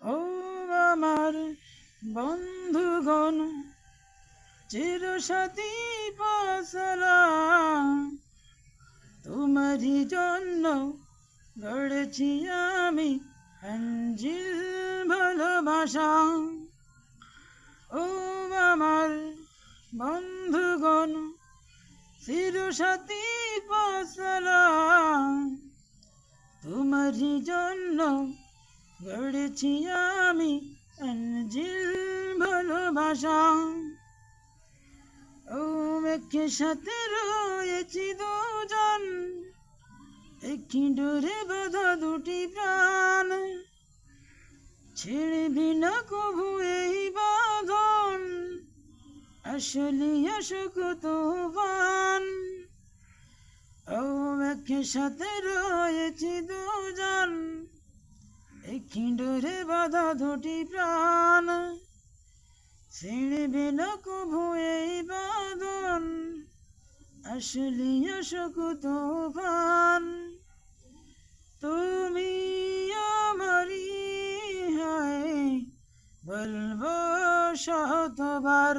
ও আমার বন্ধুগণ, চির পাশলা তোমারই জন্য গড়েছি আমি অঞ্জিল ভালোবাসা। ও আমার বন্ধুগণ, চির সাথী পাশলা তোমারই জন্য গড়েছি আমি অঞ্জিল ভালোবাসা। ও একে সাথে রয়েছি দুজন, একটি ডোরে বাঁধা দুটি প্রাণ। ছেড়বি না কবু এই বাঁধন, আসলে আসুক তুফান ও একে সাথে রয়েছি দুজন ডোরে বাঁধা দুটি প্রাণ। ছিড়বে না কবু এই বাঁধন, আসলে অশোক তুফান। তুমি আমারই হয়, বলব শতবার।